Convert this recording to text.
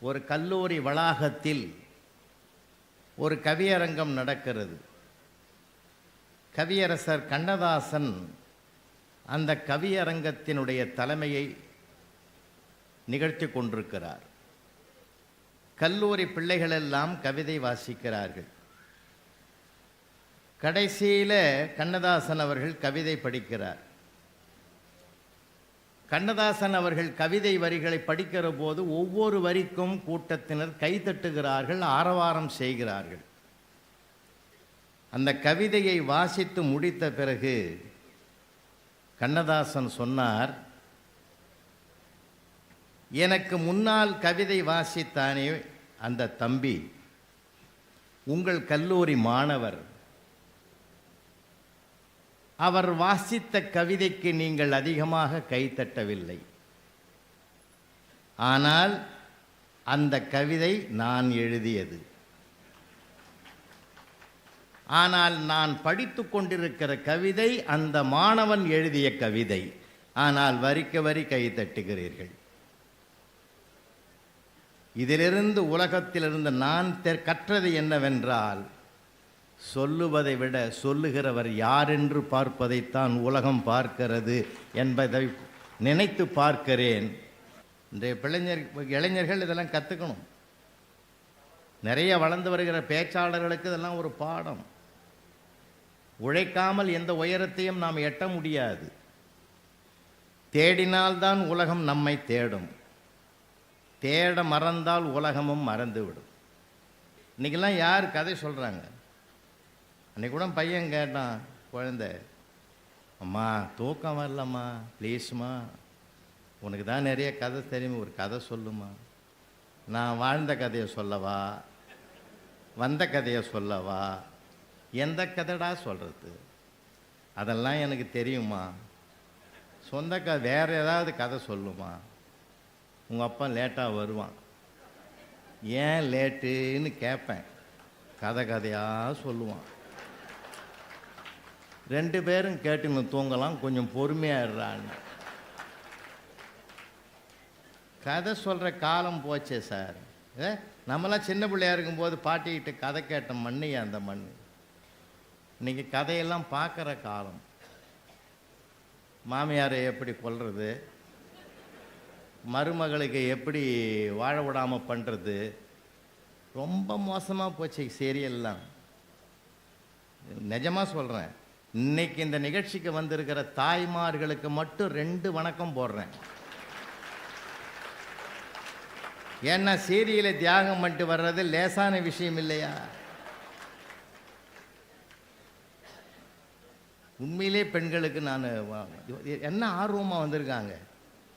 ஒரு கல்லூரி வளாகத்தில் ஒரு கவியரங்கம் நடக்கிறது. கவியரசர் கண்ணதாசன் அந்த கவியரங்கத்தினுடைய தலைமையை நிகழ்த்தி கொண்டிருக்கிறார். கல்லூரி பிள்ளைகளெல்லாம் கவிதை வாசிக்கிறார்கள். கடைசியில் கண்ணதாசன் அவர்கள் கவிதை படிக்கிறார். கண்ணதாசன் அவர்கள் கவிதை வரிகளை படிக்கிற போது ஒவ்வொரு வரிக்கும் கூட்டத்தினர் கைதட்டுகிறார்கள் ஆரவாரம் செய்கிறார்கள். அந்த கவிதையை வாசித்து முடித்த பிறகு கண்ணதாசன் சொன்னார் எனக்கு முன்னால் கவிதை வாசித்தானே அந்த தம்பி. உங்கள் கல்லூரி மாணவர். அவர் வாசித்த கவிதைக்கு நீங்கள் அதிகமாக கைத்தட்டவில்லை ஆனால் அந்த கவிதை நான் எழுதியது. ஆனால் நான் படித்து கொண்டிருக்கிற கவிதை அந்த மாணவன் எழுதிய கவிதை. ஆனால் வரிக்க வரி கை தட்டுகிறீர்கள். இதிலிருந்து உலகத்திலிருந்து நான் கற்றது என்னவென்றால் சொல்லுவதை விட சொல்லுகிறவர் யார் என்று பார்ப்பதைத்தான் உலகம் பார்க்கிறது என்பதை நினைத்து பார்க்கிறேன். இன்றைய பிள்ளைஞர் இளைஞர்கள் இதெல்லாம் கற்றுக்கணும் நிறைய வளர்ந்து வருகிற பேச்சாளர்களுக்கு இதெல்லாம் ஒரு பாடம். உழைக்காமல் எந்த உயரத்தையும் நாம் எட்ட முடியாது. தேடினால்தான் உலகம் நம்மை தேடும். தேட மறந்தால் உலகமும் மறந்துவிடும். இன்றைக்கெல்லாம் யார் கதை சொல்கிறாங்க அன்னைக்கு கூட பையன் கேட்டான் குழந்தை அம்மா தூக்கம் வரலம்மா ப்ளீஸ்மா உனக்கு தான் நிறைய கதை தெரியும் ஒரு கதை சொல்லுமா. நான் வாழ்ந்த கதையை சொல்லவா? வந்த கதையை சொல்லவா? எந்த கதைடா சொல்கிறது அதெல்லாம் எனக்கு தெரியுமா? சொந்த க வேறு ஏதாவது கதை சொல்லுமா? உங்கள் அப்பா லேட்டாக வருவான். ஏன் லேட்டுன்னு கேட்பேன். கதை கதையாக சொல்லுவான். ரெண்டு பேரும் கேட்டுன்னு தூங்கலாம் கொஞ்சம் பொறுமையாக இருறான்னு கதை சொல்கிற காலம் போச்சே சார். ஏ நம்மளாம் சின்ன பிள்ளையா இருக்கும்போது பாட்டிக்கிட்ட கதை கேட்ட மண்ணையா அந்த மண் இன்றைக்கி கதையெல்லாம் பார்க்குற காலம். மாமியாரை எப்படி கொல்றது? மருமகளுக்கு எப்படி வாழ விடாமல் பண்ணுறது ரொம்ப மோசமாக போச்சு சீரியல்லாம். நிஜமாக சொல்கிறேன் இன்னைக்கு இந்த நிகழ்ச்சிக்கு வந்திருக்கிற தாய்மார்களுக்கு மட்டும் ரெண்டு வணக்கம் போடுறேன். ஏன்னா சீரியலை தியாகம் பண்ணிட்டு வர்றது லேசான விஷயம் இல்லையா? உண்மையிலே பெண்களுக்கு நான் என்ன ஆர்வமாக வந்திருக்காங்க?